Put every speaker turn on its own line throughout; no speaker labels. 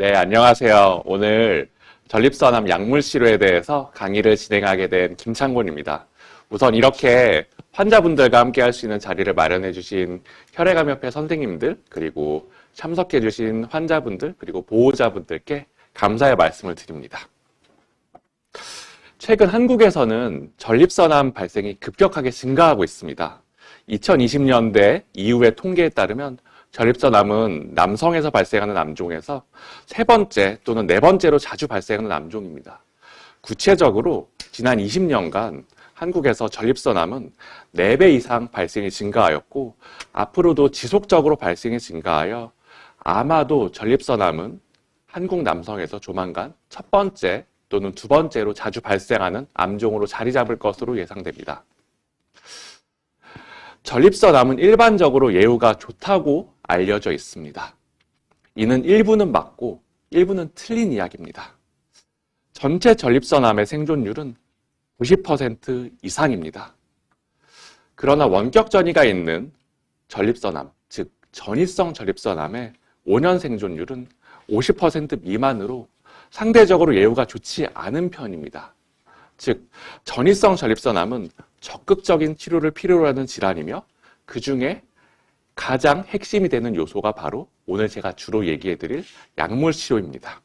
아, 네, 안녕하세요. 오늘 전립선암 약물 치료에 대해서 강의를 진행하게 된 김창곤입니다. 우선 이렇게 환자분들과 함께 할 수 있는 자리를 마련해 주신 혈액암협회 선생님들, 그리고 참석해 주신 환자분들, 그리고 보호자분들께 감사의 말씀을 드립니다. 최근 한국에서는 전립선암 발생이 급격하게 증가하고 있습니다. 2020년대 이후의 통계에 따르면 전립선암은 남성에서 발생하는 암종에서 세 번째 또는 네 번째로 자주 발생하는 암종입니다. 구체적으로 지난 20년간 한국에서 전립선암은 4배 이상 발생이 증가하였고 앞으로도 지속적으로 발생이 증가하여 아마도 전립선암은 한국 남성에서 조만간 첫 번째 또는 두 번째로 자주 발생하는 암종으로 자리 잡을 것으로 예상됩니다. 전립선암은 일반적으로 예후가 좋다고 알려져 있습니다. 이는 일부는 맞고 일부는 틀린 이야기입니다. 전체 전립선암의 생존율은 90% 이상입니다. 그러나 원격 전이가 있는 전립선암, 즉 전이성 전립선암의 5년 생존율은 50% 미만으로 상대적으로 예후가 좋지 않은 편입니다. 즉 전이성 전립선암은 적극적인 치료를 필요로 하는 질환이며 그 중에 가장 핵심이 되는 요소가 바로 오늘 제가 주로 얘기해 드릴 약물 치료입니다.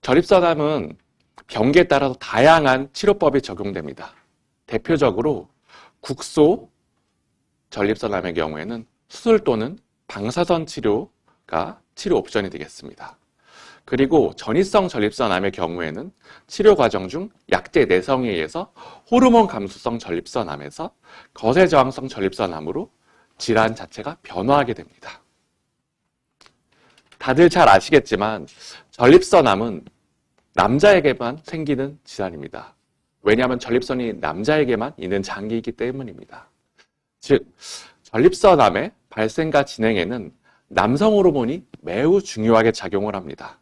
전립선암은 병기에 따라서 다양한 치료법이 적용됩니다. 대표적으로 국소 전립선암의 경우에는 수술 또는 방사선 치료가 치료 옵션이 되겠습니다. 그리고 전이성 전립선암의 경우에는 치료 과정 중 약제 내성에 의해서 호르몬 감수성 전립선암에서 거세 저항성 전립선암으로 질환 자체가 변화하게 됩니다. 다들 잘 아시겠지만 전립선암은 남자에게만 생기는 질환입니다. 왜냐하면 전립선이 남자에게만 있는 장기이기 때문입니다. 즉, 전립선암의 발생과 진행에는 남성 호르몬이 매우 중요하게 작용을 합니다.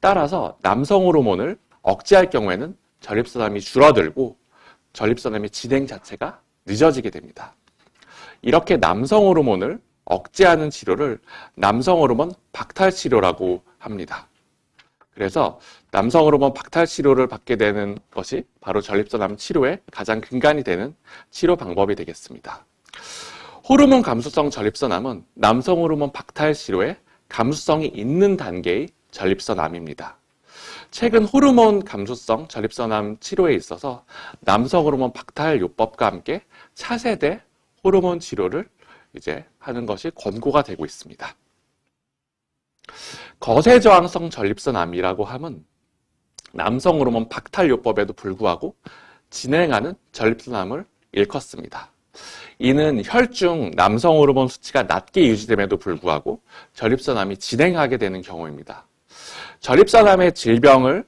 따라서 남성 호르몬을 억제할 경우에는 전립선암이 줄어들고 전립선암의 진행 자체가 늦어지게 됩니다. 이렇게 남성 호르몬을 억제하는 치료를 남성 호르몬 박탈 치료라고 합니다. 그래서 남성 호르몬 박탈 치료를 받게 되는 것이 바로 전립선암 치료의 가장 근간이 되는 치료 방법이 되겠습니다. 호르몬 감수성 전립선암은 남성 호르몬 박탈 치료에 감수성이 있는 단계의 전립선암입니다. 최근 호르몬 감수성 전립선암 치료에 있어서 남성 호르몬 박탈 요법과 함께 차세대 호르몬 치료를 이제 하는 것이 권고가 되고 있습니다. 거세 저항성 전립선암이라고 함은 남성 호르몬 박탈 요법에도 불구하고 진행하는 전립선암을 일컫습니다. 이는 혈중 남성 호르몬 수치가 낮게 유지됨에도 불구하고 전립선암이 진행하게 되는 경우입니다. 전립선암의 질병을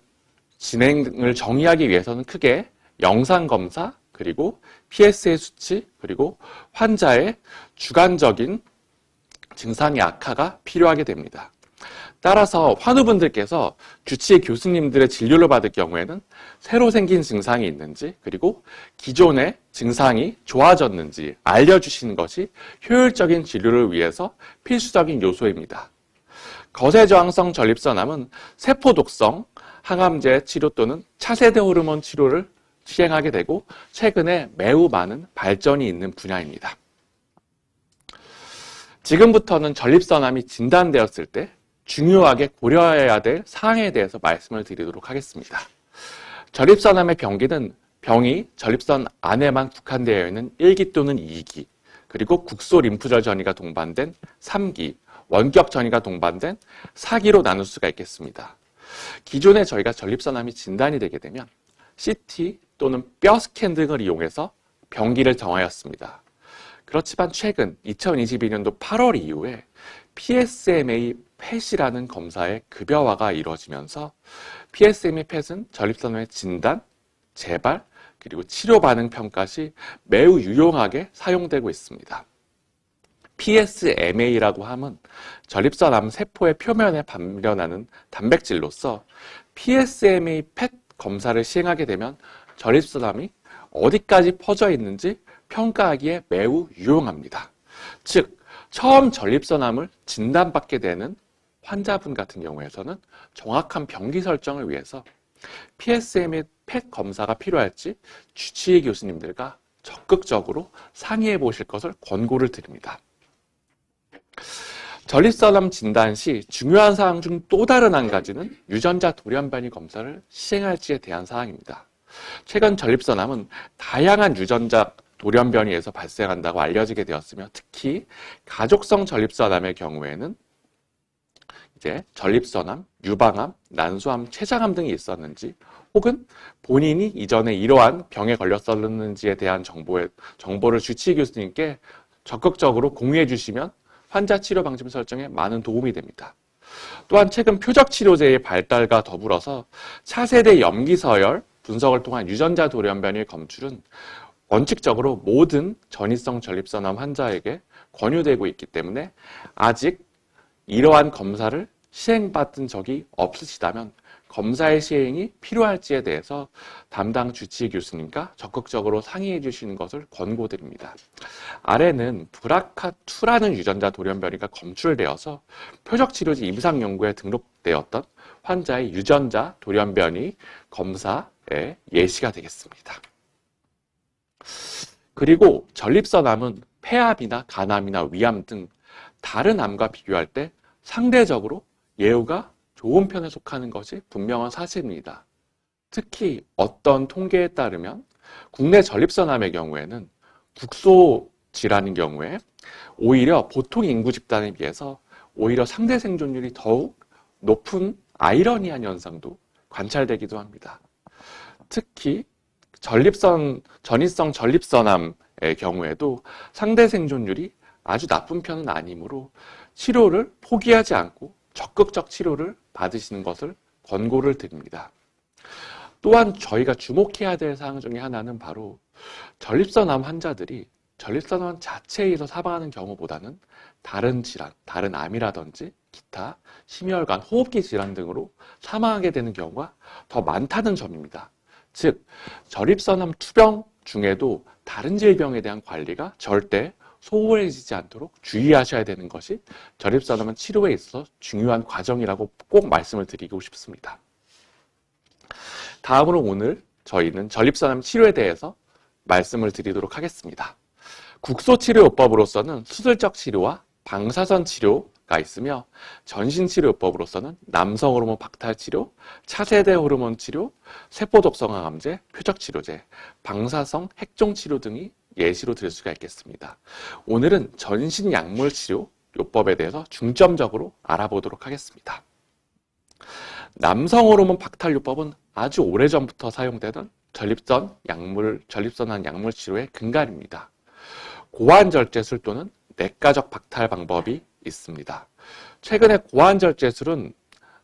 진행을 정의하기 위해서는 크게 영상 검사 그리고 PSA 수치 그리고 환자의 주관적인 증상의 악화가 필요하게 됩니다. 따라서 환우분들께서 주치의 교수님들의 진료를 받을 경우에는 새로 생긴 증상이 있는지 그리고 기존의 증상이 좋아졌는지 알려주시는 것이 효율적인 진료를 위해서 필수적인 요소입니다. 거세 저항성 전립선암은 세포 독성, 항암제 치료 또는 차세대 호르몬 치료를 시행하게 되고 최근에 매우 많은 발전이 있는 분야입니다. 지금부터는 전립선암이 진단되었을 때 중요하게 고려해야 될 사항에 대해서 말씀을 드리도록 하겠습니다. 전립선암의 병기는 병이 전립선 안에만 국한되어 있는 1기 또는 2기, 그리고 국소 림프절 전이가 동반된 3기, 원격 전이가 동반된 4기로 나눌 수가 있겠습니다. 기존에 저희가 전립선암이 진단이 되게 되면 CT 또는 뼈 스캔 등을 이용해서 병기를 정하였습니다. 그렇지만 최근 2022년도 8월 이후에 PSMA 펫이라는 검사의 급여화가 이루어지면서 PSMA 펫은 전립선암의 진단, 재발, 그리고 치료 반응 평가 시 매우 유용하게 사용되고 있습니다. PSMA라고 함은 전립선암 세포의 표면에 반려하는 단백질로서 PSMA 펫 검사를 시행하게 되면 전립선암이 어디까지 퍼져 있는지 평가하기에 매우 유용합니다. 즉, 처음 전립선암을 진단받게 되는 환자분 같은 경우에서는 정확한 병기 설정을 위해서 PSM 및펫 검사가 필요할지 주치의 교수님들과 적극적으로 상의해 보실 것을 권고를 드립니다. 전립선암 진단 시 중요한 사항 중 또 다른 한 가지는 유전자 돌연변이 검사를 시행할지에 대한 사항입니다. 최근 전립선암은 다양한 유전자 돌연변이에서 발생한다고 알려지게 되었으며 특히 가족성 전립선암의 경우에는 이제 전립선암, 유방암, 난소암, 췌장암 등이 있었는지 혹은 본인이 이전에 이러한 병에 걸렸었는지에 대한 정보에, 정보를 주치 의 교수님께 적극적으로 공유해 주시면 환자 치료 방침 설정에 많은 도움이 됩니다. 또한 최근 표적 치료제의 발달과 더불어서 차세대 염기 서열 분석을 통한 유전자 돌연변이 검출은 원칙적으로 모든 전이성 전립선암 환자에게 권유되고 있기 때문에 아직 이러한 검사를 시행받은 적이 없으시다면 검사의 시행이 필요할지에 대해서 담당 주치의 교수님과 적극적으로 상의해 주시는 것을 권고드립니다. 아래는 브라카2라는 유전자 돌연변이가 검출되어서 표적치료제 임상 연구에 등록되었던 환자의 유전자 돌연변이 검사의 예시가 되겠습니다. 그리고 전립선암은 폐암이나 간암이나 위암 등 다른 암과 비교할 때 상대적으로 예후가 좋은 편에 속하는 것이 분명한 사실입니다. 특히 어떤 통계에 따르면 국내 전립선암의 경우에는 국소 질환인 경우에 오히려 보통 인구 집단에 비해서 오히려 상대 생존율이 더욱 높은 아이러니한 현상도 관찰되기도 합니다. 특히 전립선, 전이성 전립선암의 경우에도 상대 생존율이 아주 나쁜 편은 아니므로 치료를 포기하지 않고 적극적 치료를 받으시는 것을 권고를 드립니다. 또한 저희가 주목해야 될 사항 중에 하나는 바로 전립선암 환자들이 전립선암 자체에서 사망하는 경우보다는 다른 질환, 다른 암이라든지 기타 심혈관, 호흡기 질환 등으로 사망하게 되는 경우가 더 많다는 점입니다. 즉, 전립선암 투병 중에도 다른 질병에 대한 관리가 절대 소홀해지지 않도록 주의하셔야 되는 것이 전립선암은 치료에 있어서 중요한 과정이라고 꼭 말씀을 드리고 싶습니다. 다음으로 오늘 저희는 전립선암 치료에 대해서 말씀을 드리도록 하겠습니다. 국소치료요법으로서는 수술적 치료와 방사선 치료가 있으며 전신치료요법으로서는 남성 호르몬 박탈 치료, 차세대 호르몬 치료, 세포독성 항암제, 표적치료제, 방사성 핵종 치료 등이 예시로 들 수가 있겠습니다. 오늘은 전신 약물 치료 요법에 대해서 중점적으로 알아보도록 하겠습니다. 남성 호르몬 박탈 요법은 아주 오래전부터 사용되던 전립선 약물, 전립선한 약물 치료의 근간입니다. 고환절제술 또는 내과적 박탈 방법이 있습니다. 최근에 고환절제술은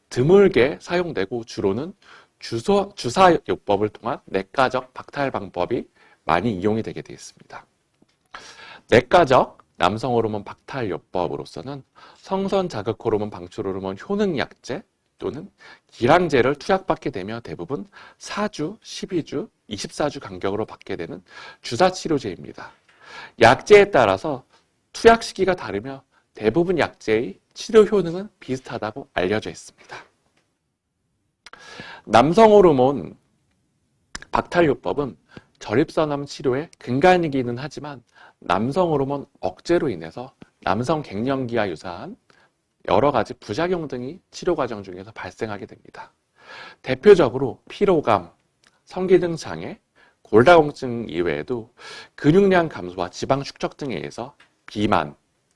드물게 사용되고 주로는 주소, 주사 요법을 통한 내과적 박탈 방법이 많이 이용이 되게 되어 있습니다. 내과적 남성 호르몬 박탈 요법으로서는 성선 자극 호르몬 방출 호르몬 효능 약제 또는 기량제를 투약받게 되며 대부분 4주, 12주, 24주 간격으로 받게 되는 주사 치료제입니다. 약제에 따라서 투약 시기가 다르며 대부분 약제의 치료 효능은 비슷하다고 알려져 있습니다. 남성 호르몬 박탈요법은 전립선암 치료의 근간이기는 하지만 남성 호르몬 억제로 인해서 남성 갱년기와 유사한 여러 가지 부작용 등이 치료 과정 중에서 발생하게 됩니다. 대표적으로 피로감, 성기능 장애, 골다공증 이외에도 근육량 감소와 지방 축적 등에 의해서 비만,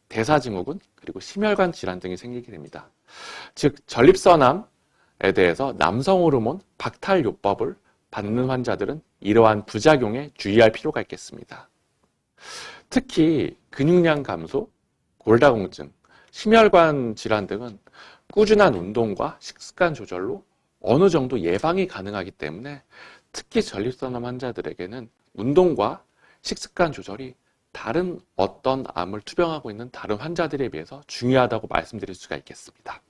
대사증후군, 그리고 심혈관 질환 등이 생기게 됩니다. 즉 전립선암에 대해서 남성 호르몬 박탈요법을 받는 환자들은 이러한 부작용에 주의할 필요가 있겠습니다. 특히 근육량 감소, 골다공증, 심혈관 질환 등은 꾸준한 운동과 식습관 조절로 어느 정도 예방이 가능하기 때문에 특히 전립선암 환자들에게는 운동과 식습관 조절이 다른 어떤 암을 투병하고 있는 다른 환자들에 비해서 중요하다고 말씀드릴 수가 있겠습니다.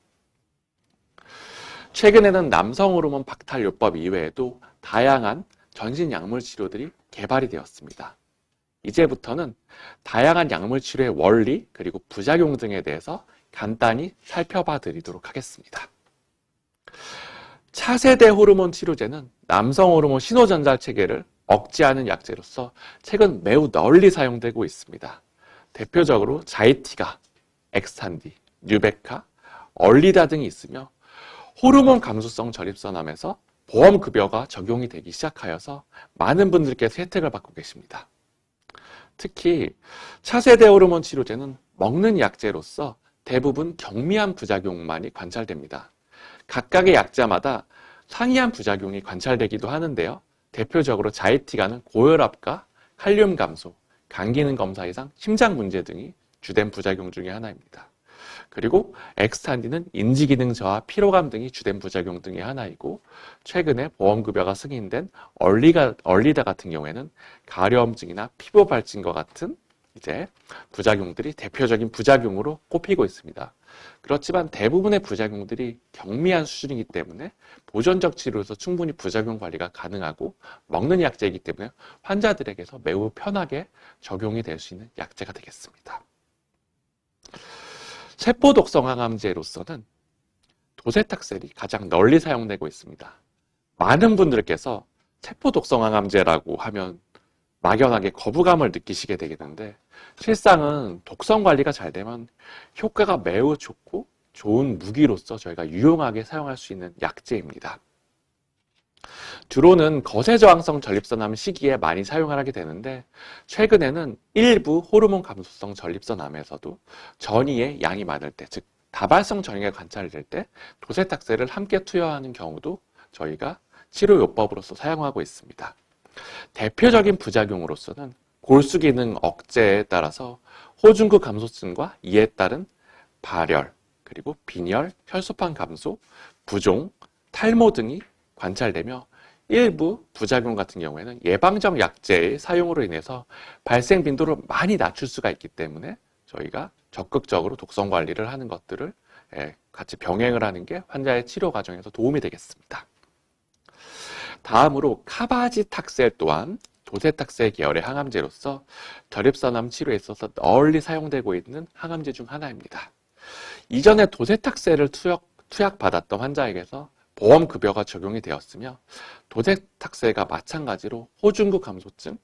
최근에는 남성 호르몬 박탈요법 이외에도 다양한 전신 약물 치료들이 개발이 되었습니다. 이제부터는 다양한 약물 치료의 원리 그리고 부작용 등에 대해서 간단히 살펴봐 드리도록 하겠습니다. 차세대 호르몬 치료제는 남성 호르몬 신호전달 체계를 억제하는 약제로서 최근 매우 널리 사용되고 있습니다. 대표적으로 자이티가, 엑스탄디, 뉴베카, 얼리다 등이 있으며 호르몬 감수성 전립선암에서 보험급여가 적용이 되기 시작하여서 많은 분들께서 혜택을 받고 계십니다. 특히 차세대 호르몬 치료제는 먹는 약제로서 대부분 경미한 부작용만이 관찰됩니다. 각각의 약자마다 상이한 부작용이 관찰되기도 하는데요. 대표적으로 자이티가는 고혈압과 칼륨 감소, 간 기능 검사 이상 심장 문제 등이 주된 부작용 중의 하나입니다. 그리고 엑스탄디는 인지 기능 저하, 피로감 등이 주된 부작용 등의 하나이고 최근에 보험급여가 승인된 얼리가, 얼리다 같은 경우에는 가려움증이나 피부 발진과 같은 이제 부작용들이 대표적인 부작용으로 꼽히고 있습니다. 그렇지만 대부분의 부작용들이 경미한 수준이기 때문에 보존적 치료에서 충분히 부작용 관리가 가능하고 먹는 약제이기 때문에 환자들에게서 매우 편하게 적용이 될 수 있는 약제가 되겠습니다. 세포 독성 항암제로서는 도세탁셀이 가장 널리 사용되고 있습니다. 많은 분들께서 세포 독성 항암제라고 하면 막연하게 거부감을 느끼시게 되겠는데 실상은 독성 관리가 잘 되면 효과가 매우 좋고 좋은 무기로서 저희가 유용하게 사용할 수 있는 약제입니다. 주로는 거세 저항성 전립선암 시기에 많이 사용을 하게 되는데 최근에는 일부 호르몬 감소성 전립선암에서도 전이의 양이 많을 때, 즉 다발성 전이가 관찰될 때 도세탁세를 함께 투여하는 경우도 저희가 치료 요법으로서 사용하고 있습니다. 대표적인 부작용으로서는 골수 기능 억제에 따라서 호중구 감소증과 이에 따른 발열, 그리고 빈혈, 혈소판 감소, 부종, 탈모 등이 관찰되며 일부 부작용 같은 경우에는 예방적 약제의 사용으로 인해서 발생 빈도를 많이 낮출 수가 있기 때문에 저희가 적극적으로 독성 관리를 하는 것들을 예, 같이 병행을 하는 게 환자의 치료 과정에서 도움이 되겠습니다. 다음으로 카바지탁셀 또한 도세탁세 계열의 항암제로서 결립선암 치료에 있어서 널리 사용되고 있는 항암제 중 하나입니다. 이전에 도세탁세를 투약, 투약받았던 환자에게서 보험급여가 적용이 되었으며 도세탁세가 마찬가지로 호중구 감소증,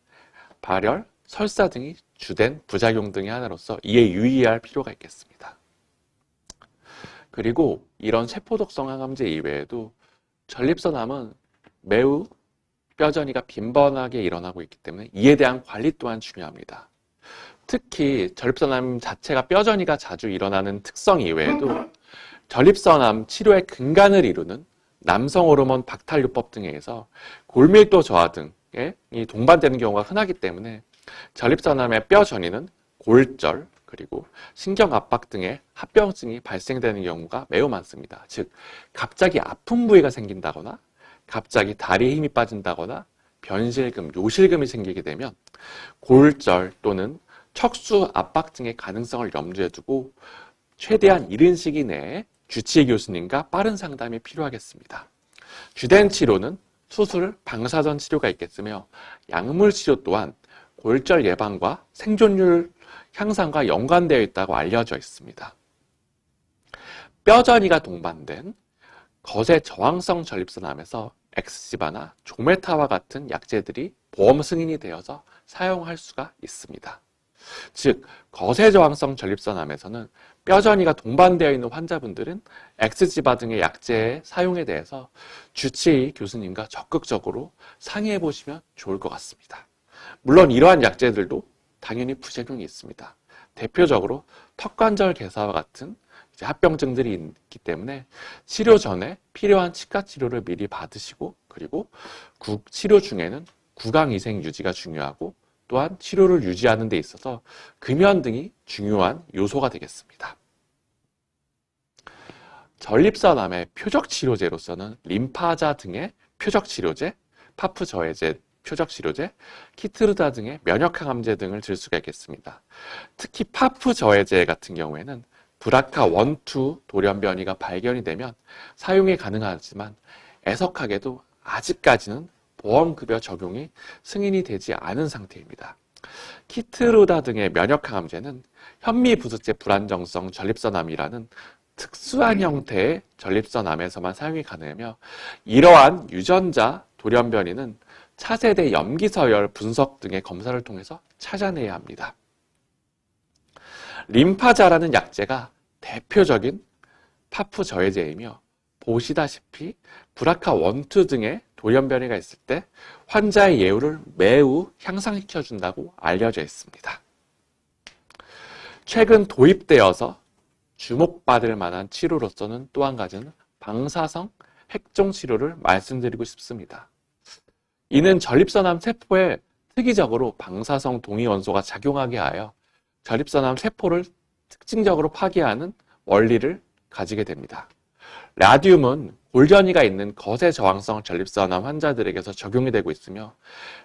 발열, 설사 등이 주된 부작용 등의 하나로서 이에 유의할 필요가 있겠습니다. 그리고 이런 세포독성 항암제 이외에도 전립선암은 매우 뼈전이가 빈번하게 일어나고 있기 때문에 이에 대한 관리 또한 중요합니다. 특히 전립선암 자체가 뼈전이가 자주 일어나는 특성 이외에도 전립선암 치료의 근간을 이루는 남성 호르몬 박탈요법 등에 의해서 골밀도 저하 등에 동반되는 경우가 흔하기 때문에 전립선암의 뼈 전이는 골절 그리고 신경 압박 등의 합병증이 발생되는 경우가 매우 많습니다. 즉 갑자기 아픈 부위가 생긴다거나 갑자기 다리에 힘이 빠진다거나 변실금, 요실금이 생기게 되면 골절 또는 척수 압박증의 가능성을 염두에 두고 최대한 이른 시기 내에 주치의 교수님과 빠른 상담이 필요하겠습니다. 주된 치료는 수술, 방사선 치료가 있겠으며 약물 치료 또한 골절 예방과 생존율 향상과 연관되어 있다고 알려져 있습니다. 뼈전이가 동반된 거세 저항성 전립선암에서 엑스지바나 조메타와 같은 약제들이 보험 승인이 되어서 사용할 수가 있습니다. 즉 거세 저항성 전립선암에서는 뼈전이가 동반되어 있는 환자분들은 엑스지바 등의 약제의 사용에 대해서 주치의 교수님과 적극적으로 상의해 보시면 좋을 것 같습니다. 물론 이러한 약제들도 당연히 부작용이 있습니다. 대표적으로 턱관절 개사와 같은 합병증들이 있기 때문에 치료 전에 필요한 치과 치료를 미리 받으시고 그리고 치료 중에는 구강 위생 유지가 중요하고 또한 치료를 유지하는 데 있어서 금연 등이 중요한 요소가 되겠습니다. 전립선암의 표적 치료제로서는 림파자 등의 표적 치료제, 파프 저해제 표적 치료제, 키트르다 등의 면역 항암제 등을 들 수가 있겠습니다. 특히 파프 저해제 같은 경우에는 브라카 1, 2 돌연변이가 발견이 되면 사용이 가능하지만 애석하게도 아직까지는 보험급여 적용이 승인이 되지 않은 상태입니다. 키트루다 등의 면역항암제는 현미부스제 불안정성 전립선암이라는 특수한 형태의 전립선암에서만 사용이 가능하며 이러한 유전자 돌연변이는 차세대 염기서열 분석 등의 검사를 통해서 찾아내야 합니다. 림파자라는 약제가 대표적인 파프 저해제이며 보시다시피 브라카 1, 2 등의 돌연변이가 있을 때 환자의 예후를 매우 향상시켜 준다고 알려져 있습니다. 최근 도입되어서 주목받을 만한 치료로서는 또 한 가지는 방사성 핵종 치료를 말씀드리고 싶습니다. 이는 전립선암 세포에 특이적으로 방사성 동위 원소가 작용하게 하여 전립선암 세포를 특징적으로 파괴하는 원리를 가지게 됩니다. 라듐은 골전이가 있는 거세 저항성 전립선암 환자들에게서 적용이 되고 있으며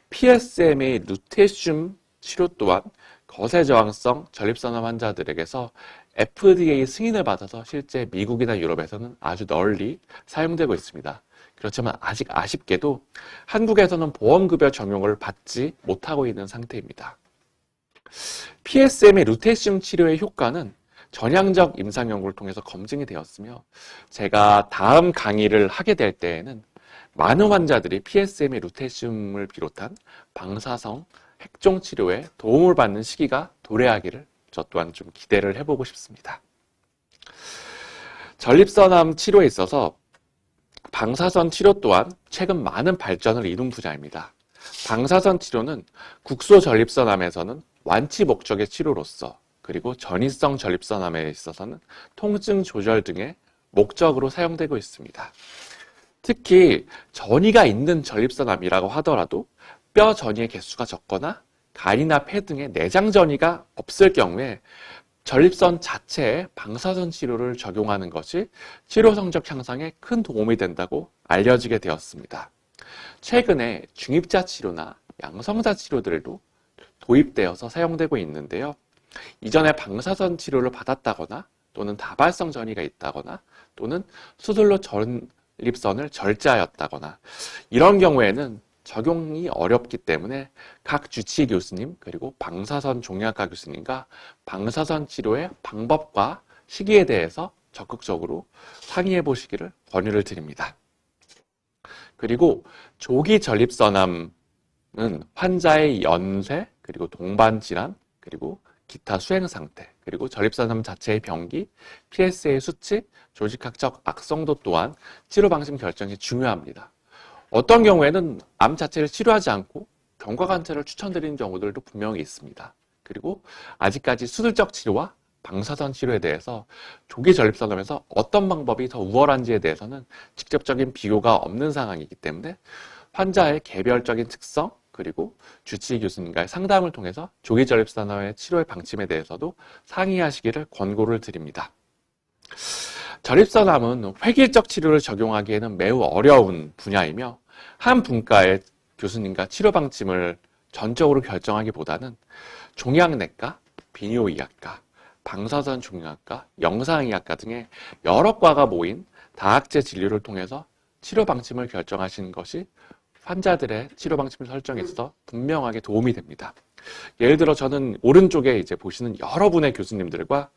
PSM의 루테슘 치료 또한 거세 저항성 전립선암 환자들에게서 FDA 승인을 받아서 실제 미국이나 유럽에서는 아주 널리 사용되고 있습니다. 그렇지만 아직 아쉽게도 한국에서는 보험급여 적용을 받지 못하고 있는 상태입니다. PSM의 루테슘 치료의 효과는 전향적 임상 연구를 통해서 검증이 되었으며 제가 다음 강의를 하게 될 때에는 많은 환자들이 PSM의 루테슘을 비롯한 방사성 핵종 치료에 도움을 받는 시기가 도래하기를 저 또한 좀 기대를 해보고 싶습니다. 전립선암 치료에 있어서 방사선 치료 또한 최근 많은 발전을 이룬 분야입니다. 방사선 치료는 국소 전립선암에서는 완치 목적의 치료로서 그리고 전이성 전립선암에 있어서는 통증 조절 등의 목적으로 사용되고 있습니다. 특히 전이가 있는 전립선암이라고 하더라도 뼈 전이의 개수가 적거나 간이나 폐 등의 내장 전이가 없을 경우에 전립선 자체에 방사선 치료를 적용하는 것이 치료 성적 향상에 큰 도움이 된다고 알려지게 되었습니다. 최근에 중입자 치료나 양성자 치료들도 도입되어서 사용되고 있는데요. 이전에 방사선 치료를 받았다거나 또는 다발성 전이가 있다거나 또는 수술로 전립선을 절제하였다거나 이런 경우에는 적용이 어렵기 때문에 각 주치의 교수님 그리고 방사선 종양학과 교수님과 방사선 치료의 방법과 시기에 대해서 적극적으로 상의해 보시기를 권유를 드립니다. 그리고 조기 전립선암은 환자의 연세 그리고 동반 질환 그리고 기타 수행 상태, 그리고 전립선암 자체의 병기, PSA의 수치, 조직학적 악성도 또한 치료 방식 결정이 중요합니다. 어떤 경우에는 암 자체를 치료하지 않고 경과관찰을 추천드리는 경우들도 분명히 있습니다. 그리고 아직까지 수술적 치료와 방사선 치료에 대해서 조기 전립선암에서 어떤 방법이 더 우월한지에 대해서는 직접적인 비교가 없는 상황이기 때문에 환자의 개별적인 특성, 그리고 주치의 교수님과의 상담을 통해서 조기 전립선암의 치료의 방침에 대해서도 상의하시기를 권고를 드립니다. 전립선암은 획일적 치료를 적용하기에는 매우 어려운 분야이며 한 분과의 교수님과 치료 방침을 전적으로 결정하기보다는 종양내과, 비뇨의학과, 방사선 종양학과, 영상의학과 등의 여러 과가 모인 다학제 진료를 통해서 치료 방침을 결정하시는 것이 환자들의 치료 방침을 설정해서 분명하게 도움이 됩니다. 예를 들어 저는 오른쪽에 이제 보시는 여러분의 교수님들과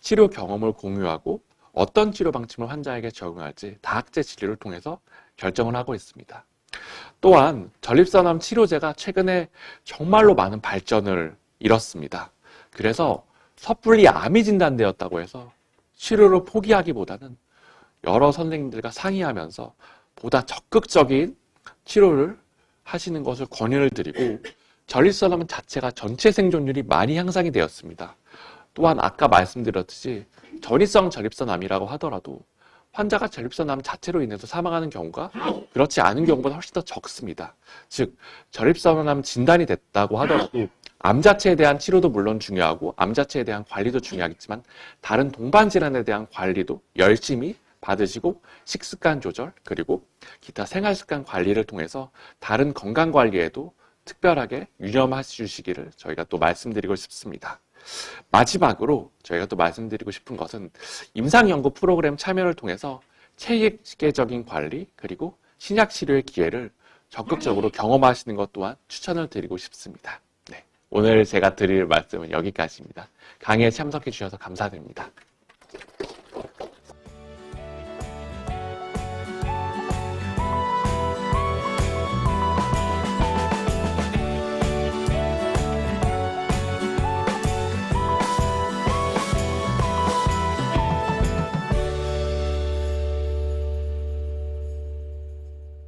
치료 경험을 공유하고 어떤 치료 방침을 환자에게 적용할지 다학제 진료를 통해서 결정을 하고 있습니다. 또한 전립선암 치료제가 최근에 정말로 많은 발전을 이뤘습니다. 그래서 섣불리 암이 진단되었다고 해서 치료를 포기하기보다는 여러 선생님들과 상의하면서 보다 적극적인 치료를 하시는 것을 권유를 드리고 전립선암 자체가 전체 생존율이 많이 향상이 되었습니다. 또한 아까 말씀드렸듯이 전이성 전립선암이라고 하더라도 환자가 전립선암 자체로 인해서 사망하는 경우가 그렇지 않은 경우보다 훨씬 더 적습니다. 즉 전립선암 진단이 됐다고 하더라도 암 자체에 대한 치료도 물론 중요하고 암 자체에 대한 관리도 중요하겠지만 다른 동반 질환에 대한 관리도 열심히 받으시고 식습관 조절 그리고 기타 생활습관 관리를 통해서 다른 건강 관리에도 특별하게 유념해 주시기를 저희가 또 말씀드리고 싶습니다. 마지막으로 저희가 또 말씀드리고 싶은 것은 임상연구 프로그램 참여를 통해서 체계적인 관리 그리고 신약 치료의 기회를 적극적으로 경험하시는 것 또한 추천을 드리고 싶습니다. 네, 오늘 제가 드릴 말씀은 여기까지입니다. 강의에 참석해 주셔서 감사드립니다.